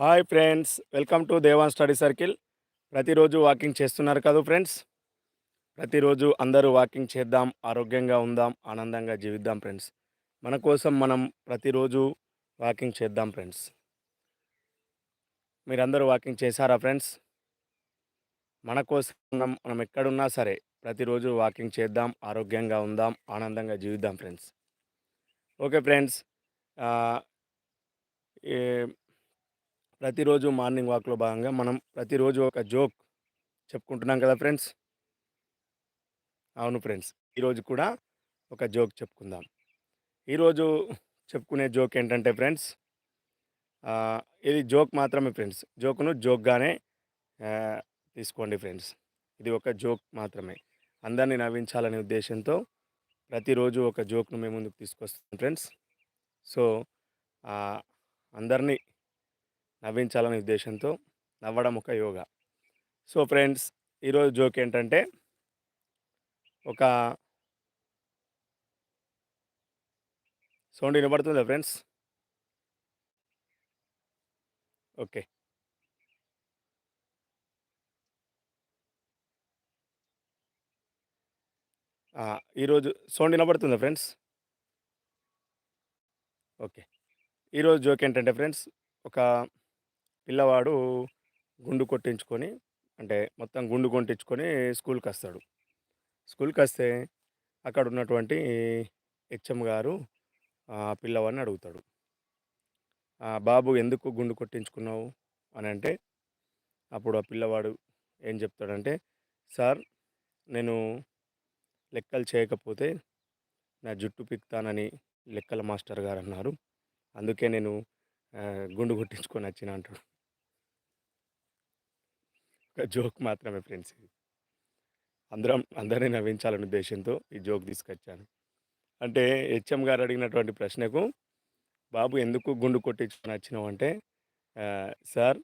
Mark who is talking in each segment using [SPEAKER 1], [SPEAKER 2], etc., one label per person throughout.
[SPEAKER 1] Hi friends welcome to Devan study circle. ప్రతిరోజు walking చేస్తున్నారు కదా ఫ్రెండ్స్? ప్రతిరోజు అందరూ వాకింగ్ చేద్దాం ఆరోగ్యంగా ఉందాం ఆనందంగా జీవిద్దాం ఫ్రెండ్స్. మన కోసం మనం ప్రతిరోజు వాకింగ్ చేద్దాం ఫ్రెండ్స్. మీరందరూ వాకింగ్ చేశారా ఫ్రెండ్స్? మన కోసం మనం మనం ఎక్కడున్నా సరే ప్రతిరోజు వాకింగ్ చేద్దాం ఆరోగ్యంగా ఉందాం ఆనందంగా జీవిద్దాం ఫ్రెండ్స్. ఓకే ఫ్రెండ్స్ ప్రతిరోజు మార్నింగ్ వాక్లో భాగంగా మనం ప్రతిరోజు ఒక జోక్ చెప్పుకుంటున్నాం కదా ఫ్రెండ్స్? అవును ఫ్రెండ్స్. ఈరోజు కూడా ఒక జోక్ చెప్పుకుందాం. ఈరోజు చెప్పుకునే జోక్ ఏంటంటే ఫ్రెండ్స్ ఇది జోక్ మాత్రమే ఫ్రెండ్స్. జోక్ను జోక్గానే తీసుకోండి ఫ్రెండ్స్. ఇది ఒక జోక్ మాత్రమే. అందరినీ నవ్వించాలనే ఉద్దేశంతో ప్రతిరోజు ఒక జోక్ను మేము ముందుకు తీసుకొస్తాం ఫ్రెండ్స్. సో అందరినీ నవ్వించాలనే ఉద్దేశంతో నవ్వడం ఒక యోగా. సో ఫ్రెండ్స్ ఈరోజు జోక్ ఏంటంటే ఒక సౌండ్ వినబడుతుందా ఫ్రెండ్స్? ఓకే. ఈరోజు సౌండ్ వినబడుతుందా ఫ్రెండ్స్? ఓకే. ఈరోజు జోక్ ఏంటంటే ఫ్రెండ్స్ ఒక పిల్లవాడు గుండు కొట్టించుకొని అంటే మొత్తం గుండు కొట్టించుకొని స్కూల్కి వస్తాడు. స్కూల్కి వస్తే అక్కడ ఉన్నటువంటి హెచ్ఎం గారు ఆ పిల్లవాడిని అడుగుతాడు. బాబు ఎందుకు గుండు కొట్టించుకున్నావు? అని అంటే అప్పుడు ఆ పిల్లవాడు ఏం చెప్తాడంటే సార్ నేను లెక్కలు చేయకపోతే నా జుట్టు పిక్తానని లెక్కల మాస్టర్ గారు అన్నారు. అందుకే నేను గుండు కొట్టించుకొని వచ్చిన అంటాడు. ఒక జోక్ మాత్రమే ఫ్రెండ్స్ ఇది. అందరం అందరినీ నవ్వించాలనే ఉద్దేశంతో ఈ జోక్ తీసుకొచ్చాను. అంటే హెచ్ఎం గారు అడిగినటువంటి ప్రశ్నకు బాబు ఎందుకు గుండు కొట్టించుకొని వచ్చినావు అంటే సార్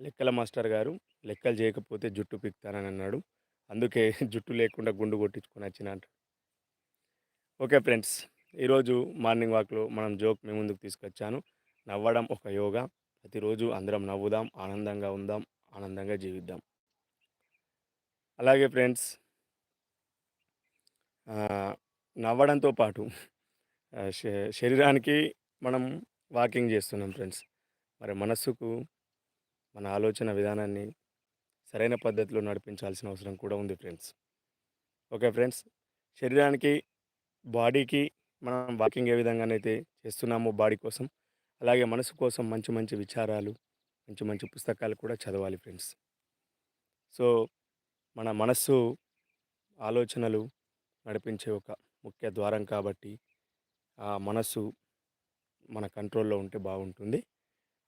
[SPEAKER 1] లెక్కల మాస్టర్ గారు లెక్కలు చేయకపోతే జుట్టు పిక్తానని అన్నాడు. అందుకే జుట్టు లేకుండా గుండు కొట్టించుకొని వచ్చిన అంటాడు ఓకే ఫ్రెండ్స్ ఈరోజు మార్నింగ్ వాక్లో మనం జోక్ మీ ముందుకు తీసుకొచ్చాను. నవ్వడం ఒక యోగా. ప్రతిరోజు అందరం నవ్వుదాం ఆనందంగా ఉందాం. ఆనందంగా జీవిద్దాం. అలాగే ఫ్రెండ్స్ నవ్వడంతో పాటు శరీరానికి మనం వాకింగ్ చేస్తున్నాం ఫ్రెండ్స్. మరి మనస్సుకు మన ఆలోచన విధానాన్ని సరైన పద్ధతిలో నడిపించాల్సిన అవసరం కూడా ఉంది ఫ్రెండ్స్. ఓకే ఫ్రెండ్స్ శరీరానికి బాడీకి మనం వాకింగ్ ఏ విధంగానైతే చేస్తున్నామో బాడీ కోసం అలాగే మనసు కోసం మంచి మంచి విచారాలు మంచి మంచి పుస్తకాలు కూడా చదవాలి ఫ్రెండ్స్. సో మన మనస్సు ఆలోచనలు నడిపించే ఒక ముఖ్య ద్వారం కాబట్టి ఆ మనస్సు మన కంట్రోల్లో ఉంటే బాగుంటుంది.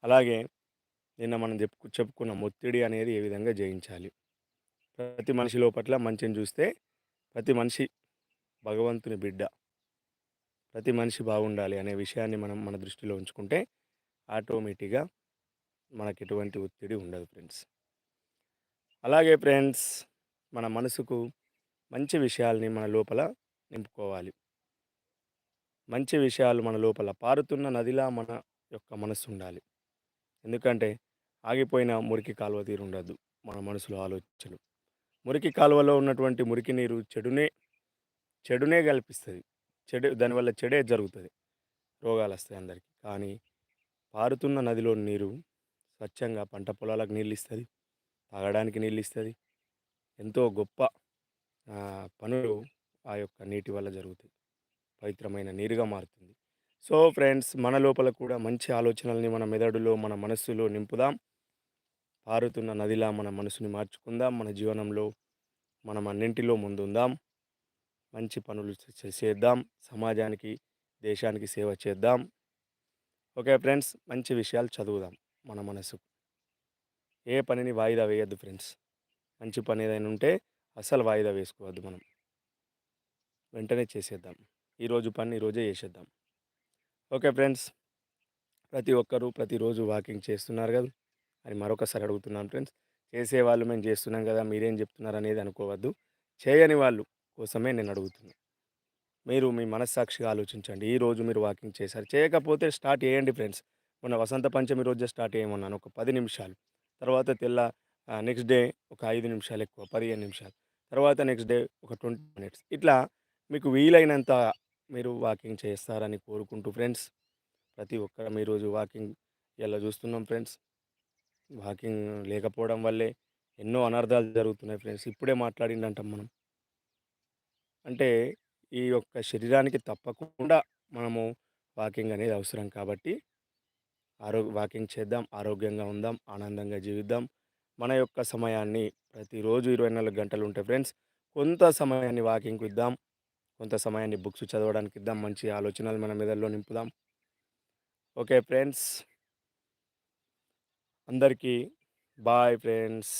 [SPEAKER 1] అలాగే నిన్న మనం చెప్పు చెప్పుకున్న ఒత్తిడి అనేది ఏ విధంగా జయించాలి. ప్రతి మనిషి లోపట్ల మంచిని చూస్తే ప్రతి మనిషి భగవంతుని బిడ్డ. ప్రతి మనిషి బాగుండాలి అనే విషయాన్ని మనం మన దృష్టిలో ఉంచుకుంటే ఆటోమేటిక్గా మనకు ఎటువంటి ఒత్తిడి ఉండదు ఫ్రెండ్స్. అలాగే ఫ్రెండ్స్ మన మనసుకు మంచి విషయాల్ని మన లోపల నింపుకోవాలి. మంచి విషయాలు మన లోపల పారుతున్న నదిలా మన యొక్క మనసు ఉండాలి ఎందుకంటే ఆగిపోయిన మురికి కాలువ తీరు ఉండదు మన మనసులో ఆలోచనలు. మురికి కాలువలో ఉన్నటువంటి మురికి నీరు చెడునే చెడునే కల్పిస్తుంది. చెడు దానివల్ల చెడే జరుగుతుంది. రోగాలు వస్తాయి అందరికీ. కానీ పారుతున్న నదిలో నీరు స్వచ్ఛంగా పంట పొలాలకు నీళ్ళు ఇస్తుంది తాగడానికి నీళ్ళు ఇస్తుంది ఎంతో గొప్ప పనులు ఆ యొక్క నీటి వల్ల జరుగుతాయి. పవిత్రమైన నీరుగా మారుతుంది. సో ఫ్రెండ్స్ మన లోపల కూడా మంచి ఆలోచనల్ని మన మెదడులో మన మనస్సులో నింపుదాం. పారుతున్న నదిలా మన మనసుని మార్చుకుందాం. మన జీవనంలో మనం అన్నింటిలో ముందుందాం. మంచి పనులు చేద్దాం. సమాజానికి దేశానికి సేవ చేద్దాం. ఓకే ఫ్రెండ్స్ మంచి విషయాలు చదువుదాం. మన మనసుకు ఏ పనిని వాయిదా వేయద్దు ఫ్రెండ్స్. మంచి పని ఏదైనా ఉంటే అసలు వాయిదా వేసుకోవద్దు మనం. వెంటనే చేసేద్దాం. ఈరోజు పని ఈరోజే చేసేద్దాం. Okay friends. ప్రతి ఒక్కరూ ప్రతిరోజు వాకింగ్ చేస్తున్నారు కదా. అని మరొకసారి అడుగుతున్నాను ఫ్రెండ్స్. చేసేవాళ్ళు మేము చేస్తున్నాం కదా మీరేం చెప్తున్నారు అనేది అనుకోవద్దు. చేయని వాళ్ళు కోసమే నేను అడుగుతున్నాను మీరు మీ మనస్సాక్షిగా ఆలోచించండి. ఈరోజు మీరు వాకింగ్ చేశారు. చేయకపోతే స్టార్ట్ చేయండి ఫ్రెండ్స్. మొన్న వసంత పంచమి రోజే స్టార్ట్ చేయమన్నాను ఒక పది నిమిషాలు. తర్వాత తెల్ల నెక్స్ట్ డే ఒక ఐదు నిమిషాలు ఎక్కువ పదిహేను నిమిషాలు. తర్వాత నెక్స్ట్ డే ఒక ట్వంటీ మినిట్స్. ఇట్లా మీకు వీలైనంత మీరు వాకింగ్ చేస్తారని కోరుకుంటూ ఫ్రెండ్స్ ప్రతి ఒక్కరం ఈరోజు వాకింగ్ ఇలా చూస్తున్నాం ఫ్రెండ్స్? వాకింగ్ లేకపోవడం వల్లే ఎన్నో అనర్థాలు జరుగుతున్నాయి ఫ్రెండ్స్. ఇప్పుడే మాట్లాడిందంటాం మనం. అంటే ఈ యొక్క శరీరానికి తప్పకుండా మనము వాకింగ్ అనేది అవసరం కాబట్టి ఆరో వాకింగ్ చేద్దాం ఆరోగ్యంగా ఉందాం ఆనందంగా జీవిద్దాం. మన యొక్క సమయాన్ని ప్రతిరోజు ఇరవై నాలుగు గంటలు ఉంటాయి ఫ్రెండ్స్ కొంత సమయాన్ని వాకింగ్కి ఇద్దాం కొంత సమయాన్ని బుక్స్ చదవడానికి ఇద్దాం మంచి ఆలోచనలు మన మెదడులో నింపుదాం. Okay friends. అందరికీ బాయ్ ఫ్రెండ్స్.